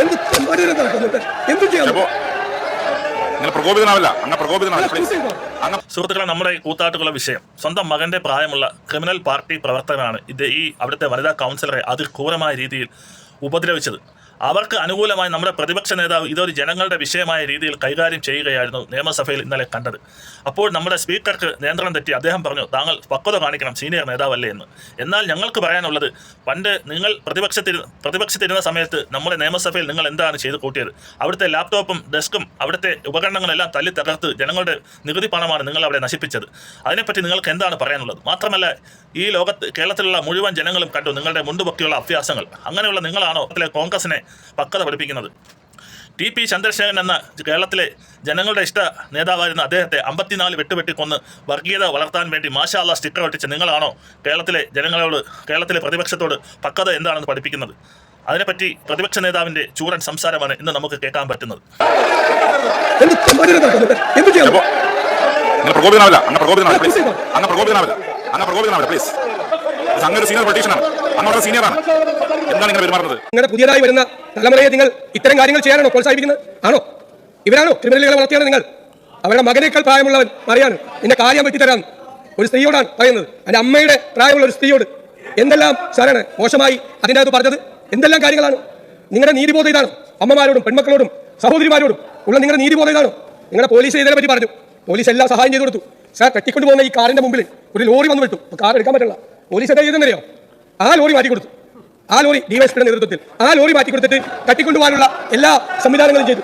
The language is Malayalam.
എന്ത്? എന്ത് ചെയ്യാൻ പ്രകോപിതനാവില്ല. പ്രകോപിതനാവില്ല. സുഹൃത്തുക്കളെ നമ്മുടെ കൂത്താട്ടുകളുടെ കൂത്താട്ടുള്ള വിഷയം. സ്വന്തം മകന്റെ പ്രായമുള്ള ക്രിമിനൽ പാർട്ടി പ്രവർത്തകനാണ് ഇത് ഈ അവിടുത്തെ വനിതാ കൗൺസിലറെ അതിക്രൂരമായ രീതിയിൽ ഉപദ്രവിച്ചത്. അവർക്ക് അനുകൂലമായി നമ്മുടെ പ്രതിപക്ഷ നേതാവ് ഇതൊരു ജനങ്ങളുടെ വിഷയമായ രീതിയിൽ കൈകാര്യം ചെയ്യുകയായിരുന്നു നിയമസഭയിൽ ഇന്നലെ കണ്ടത്. അപ്പോൾ നമ്മുടെ സ്പീക്കർക്ക് നിയന്ത്രണം തെറ്റി അദ്ദേഹം പറഞ്ഞു താങ്കൾ പക്വത കാണിക്കണം സീനിയർ നേതാവല്ലേ എന്ന്. എന്നാൽ ഞങ്ങൾക്ക് പറയാനുള്ളത് പണ്ട് നിങ്ങൾ പ്രതിപക്ഷത്തിൽ പ്രതിപക്ഷത്തിരുന്ന സമയത്ത് നമ്മുടെ നിയമസഭയിൽ നിങ്ങൾ എന്താണ് ചെയ്ത് കൂട്ടിയത്? അവിടുത്തെ ലാപ്ടോപ്പും ഡെസ്കും അവിടുത്തെ ഉപകരണങ്ങളെല്ലാം തല്ലി തകർത്ത് ജനങ്ങളുടെ നികുതി പണമാണ് നിങ്ങൾ അവിടെ നശിപ്പിച്ചത്. അതിനെപ്പറ്റി നിങ്ങൾക്ക് എന്താണ് പറയാനുള്ളത്? മാത്രമല്ല ഈ ലോകത്ത് കേരളത്തിലുള്ള മുഴുവൻ ജനങ്ങളും കണ്ടു നിങ്ങളുടെ മുണ്ടുപൊക്കിയുള്ള അഭ്യാസങ്ങൾ. അങ്ങനെയുള്ള നിങ്ങളാണോ? കോൺഗ്രസിനെ പക്വത പഠിപ്പിക്കുന്നത്. ടി പി ചന്ദ്രശേഖരൻ എന്ന കേരളത്തിലെ ജനങ്ങളുടെ ഇഷ്ട നേതാവായിരുന്ന അദ്ദേഹത്തെ അമ്പത്തിനാല് വെട്ടുവെട്ടി കൊന്ന് വർഗീയത വളർത്താൻ വേണ്ടി മാഷാള്ള സ്റ്റിക്കർ ഒട്ടിച്ച് നിങ്ങളാണോ കേരളത്തിലെ ജനങ്ങളോട് കേരളത്തിലെ പ്രതിപക്ഷത്തോട് പക്കത എന്താണെന്ന് പഠിപ്പിക്കുന്നത്? അതിനെപ്പറ്റി പ്രതിപക്ഷ നേതാവിന്റെ ചൂടൻ സംസാരമാണ് ഇന്ന് നമുക്ക് കേൾക്കാൻ പറ്റുന്നത്. പ്രകോപിതനാവില്ല. പ്ലീസ് പ്രകോപിതനാവില്ല പ്രകോപിതനാവില്ല. സീനിയർ പൊളിറ്റീഷ്യനാണ് സീനിയറാണ് എന്താണ് ഇങ്ങനെ പെരുമാറുന്നത്? നിങ്ങളുടെ പുതിയതായി വരുന്ന തലമുറയെ നിങ്ങൾ ഇത്തരം കാര്യങ്ങൾ ചെയ്യാനാണോ പ്രോത്സാഹിപ്പിക്കുന്നത്? ആണോ? ഇവരാണോ ക്രിമിനലുകളെ വളർത്തിയാണ് നിങ്ങൾ? അവരുടെ മകനേക്കാൾ പ്രായമുള്ളവൻ പറയാണ് നിന്നെ കാര്യം പറ്റിത്തരാൻ ഒരു സ്ത്രീയോടാണ് പറയുന്നത്. എന്റെ അമ്മയുടെ പ്രായമുള്ള ഒരു സ്ത്രീയോട് എന്തെല്ലാം സാറാണ് മോശമായി അതിന്റെ അകത്ത് പറഞ്ഞത്? എന്തെല്ലാം കാര്യങ്ങളാണ്? നിങ്ങളുടെ നീതിബോധം ഇതാണ്? അമ്മമാരോടും പെൺമക്കളോടും സഹോദരിമാരോടും ഉള്ള നിങ്ങളുടെ നീതിബോധം ഇതാണോ? നിങ്ങളുടെ പോലീസ് ഇതിനെ പറ്റി പറഞ്ഞു. പോലീസ് എല്ലാം സഹായം ചെയ്തു കൊടുത്തു. സാർ കെട്ടിക്കൊണ്ടുപോകുന്ന ഈ കാറിന്റെ മുമ്പിൽ ഒരു ലോറി വന്നു വിട്ടു. കാർ എടുക്കാൻ പറ്റില്ല. പോലീസ് എന്താ ചെയ്തെന്നറിയോ ആ ലോറി മാറ്റി കൊടുത്തു. ആ ലോറി ഡിവൈഎസ്പിയുടെ നേതൃത്വത്തിൽ ആ ലോറി മാറ്റി കൊടുത്തിട്ട് തട്ടിക്കൊണ്ടുപോകാനുള്ള എല്ലാ സംവിധാനങ്ങളും ചെയ്തു.